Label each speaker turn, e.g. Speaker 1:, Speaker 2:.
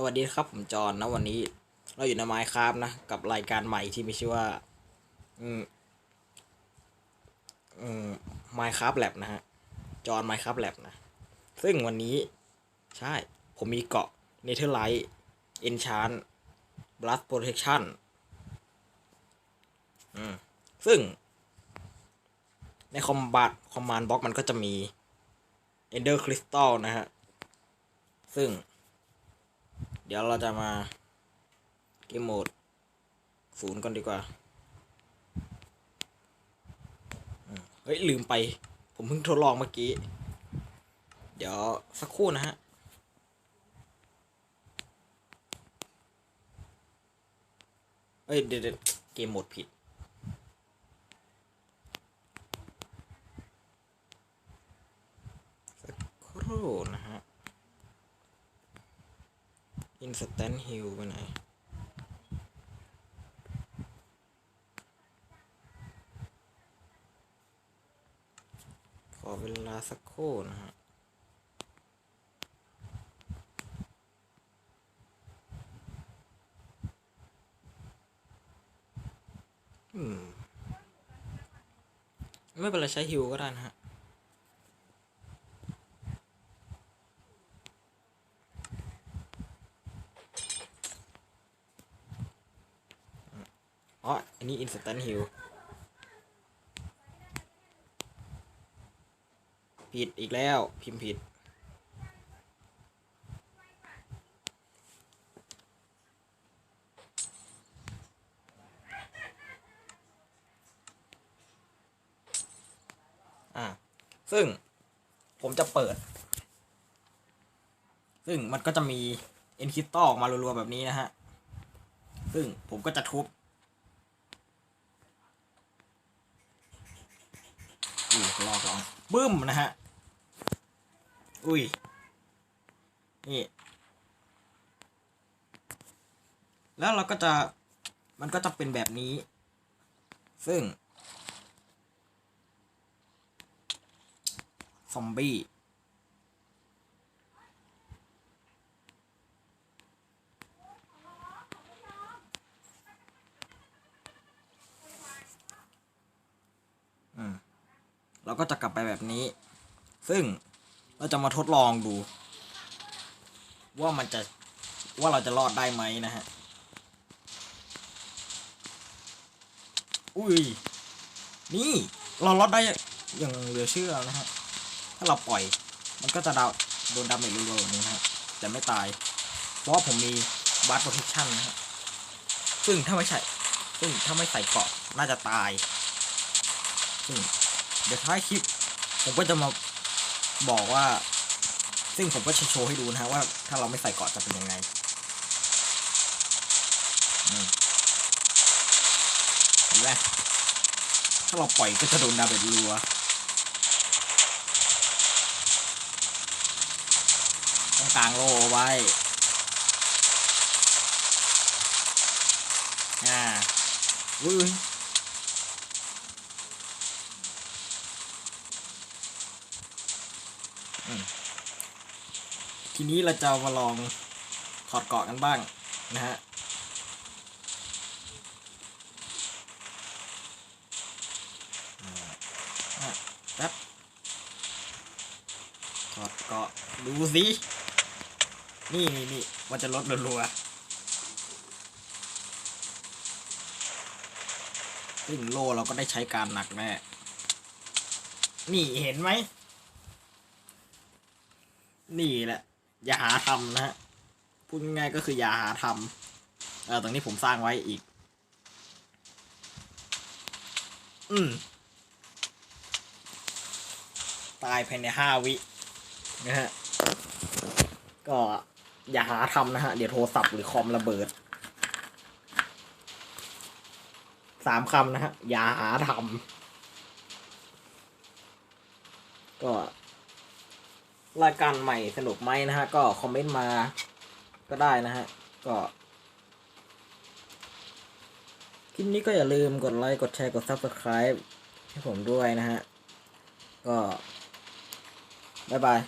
Speaker 1: สวัสดีครับผมจอห์นนะวันนี้ เราอยู่ในไมค์ครับนะกับรายการใหม่ที่มีชื่อว่า อืมอืมไมค์ครับแลบนะฮะจอห์นไมค์ครับแลบนะ ซึ่งวันนี้ ใช่ ผมมีเกาะเนเธอร์ไลท์เอนชานบลัสโปรเทคชั่นอืมซึ่ง ในคอมบัตคอมมานด์บ็อกมันก็จะมี Ender Crystal นะฮะ ซึ่ง เดี๋ยวเราจะมาเกมโหมดศูนย์ก่อนดีกว่าเฮ้ย ลืมไป ผมเพิ่งทดลองเมื่อกี้ เดี๋ยวสักครู่นะฮะเอ้ยเดี๋ยวเดี๋ยวเกมโหมดผิด สักครู่นะฮะ Instant Heal ไปไหนขอเวลาสักครู่นะฮะอืมไม่เป็นไรใช้ฮิวก็ได้นะฮะ อ๋อ อันนี้ instant heal ผิดอีกแล้ว พิมพ์ผิด อ่า ซึ่งผมจะเปิด ซึ่งมันก็จะมีเอ็นคิตตออกมารัวๆแบบนี้นะฮะ ซึ่งผมก็จะทุบ อุ้ยลอกลองบึ้มนะฮะ อุ้ย นี่ แล้วเราก็จะ มันก็จะเป็นแบบนี้ ซึ่ง ซอมบี้ เราก็จะกลับไปแบบนี้ ซึ่งเราจะมาทดลองดู ว่ามันจะว่าเราจะรอดได้ไหมนะฮะ อุ้ย นี่เรารอดได้อย่างเหลือเชื่อนะฮะ ถ้าเราปล่อย มันก็จะดาวโดนดาเมจรัวๆแบบนี้นะฮะแต่ไม่ตาย เพราะผมมีบัตโปรเทคชั่นนะฮะ ซึ่งถ้าไม่ใช่ ซึ่งถ้าไม่ใส่เกาะน่าจะตาย ซึ่ง เดี๋ยวท้ายคลิป ผมก็จะมาบอกว่า ซึ่งผมก็จะโชว์ให้ดูนะฮะว่า ถ้าเราไม่ใส่เกาะจะเป็นยังไงเห็นไหมถ้าเราปล่อยก็จะโดนดาเมจรัวต้องกลางโลเอาไว้อ่าอุ้ย ทีนี้เราจะมาลองถอดเกาะกันบ้างนะฮะอะแป๊บถอดเกาะดูสินี่นี่นี่มันจะลดรัวๆซึ่งโล่เราก็ได้ใช้การหนักแน่นี่เห็นไหม นี่แหละ อย่าหาทำนะฮะพูดง่ายๆก็คืออย่าหาทำเออตรงนี้ผมสร้างไว้อีก อืมตายภายในห้าวินะฮะก็อย่าหาทำนะฮะ เดี๋ยวโทรศัพท์หรือคอมระเบิดสามคำนะฮะอย่าหาทำก็ รายการใหม่สนุกไหมนะฮะ ก็คอมเมนต์มาก็ได้นะฮะ ก็คลิปนี้ก็อย่าลืมกดไลค์กดแชร์กด Subscribe ให้ผมด้วยนะฮะ ก็ บ๊ายบาย